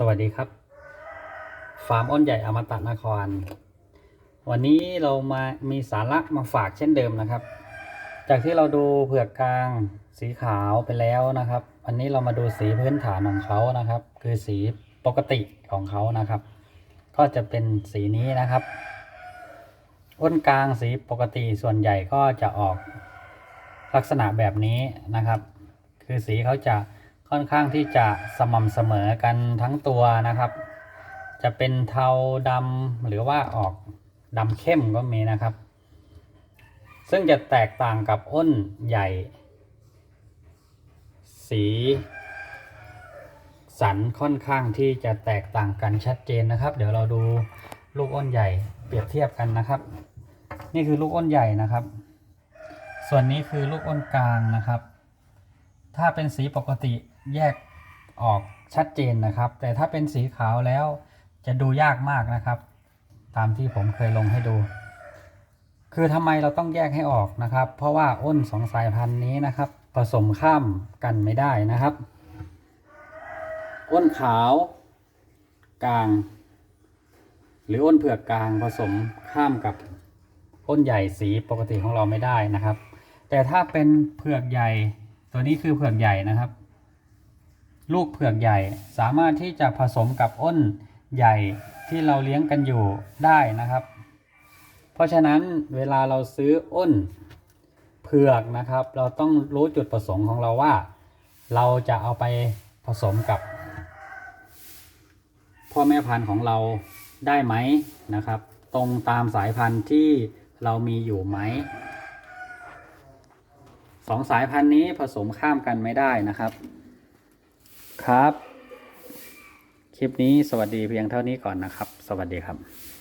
สวัสดีครับ ฟาร์มอ้นใหญ่อมตะนคร วันนี้เรามามีสาระมาฝากเช่นเดิมนะครับ จากที่เราดูเผือกกลางสีขาวไปแล้วนะครับ วันนี้เรามาดูสีพื้นฐานของเขานะครับ คือสีปกติของเขานะครับ ก็จะเป็นสีนี้นะครับอ้นกลางสีปกติส่วนใหญ่ก็จะออกลักษณะแบบนี้นะครับ คือสีเขาจะ ค่อนข้างที่จะสม่ำเสมอกันทั้งตัวนะครับ จะเป็นเทาดำหรือว่าออกดำเข้มก็มีนะครับ ซึ่งจะแตกต่างกับอ้นใหญ่ สี สันค่อนข้างที่จะแตกต่างกันชัดเจนนะครับ เดี๋ยวเราดูลูกอ้นใหญ่เปรียบเทียบกันนะครับ นี่คือลูกอ้นใหญ่นะครับ ส่วนนี้คือลูกอ้นกลางนะครับ ถ้าเป็นสีปกติ แยกออกชัดเจนนะครับ แต่ถ้าเป็นสีขาวแล้วจะดูยากมากนะครับ ตามที่ผมเคยลงให้ดู คือทำไมเราต้องแยกให้ออกนะครับ เพราะว่าอ้นสองสายพันธุ์นี้นะครับผสมข้ามกันไม่ได้นะครับ อ้นขาว กลาง หรืออ้นเผือกกลางผสมข้ามกับอ้นใหญ่สีปกติของเราไม่ได้นะครับ แต่ถ้าเป็นเผือกใหญ่ ตัวนี้คือเผือกใหญ่นะครับ ลูกเผือกใหญ่ สามารถที่จะผสมกับอ้นใหญ่ที่เราเลี้ยงกันอยู่ได้นะครับ เพราะฉะนั้นเวลาเราซื้ออ้นเผือกนะครับ เราต้องรู้จุดประสงค์ของเราว่า เราจะเอาไปผสมกับพ่อแม่พันธุ์ของเราได้ไหมนะครับ ตรงตามสายพันธุ์ที่เรามีอยู่ไหมสองสายพันธุ์นี้ผสมข้ามกันไม่ได้นะครับ ครับ คลิปนี้สวัสดีเพียงเท่านี้ก่อนนะครับ สวัสดีครับ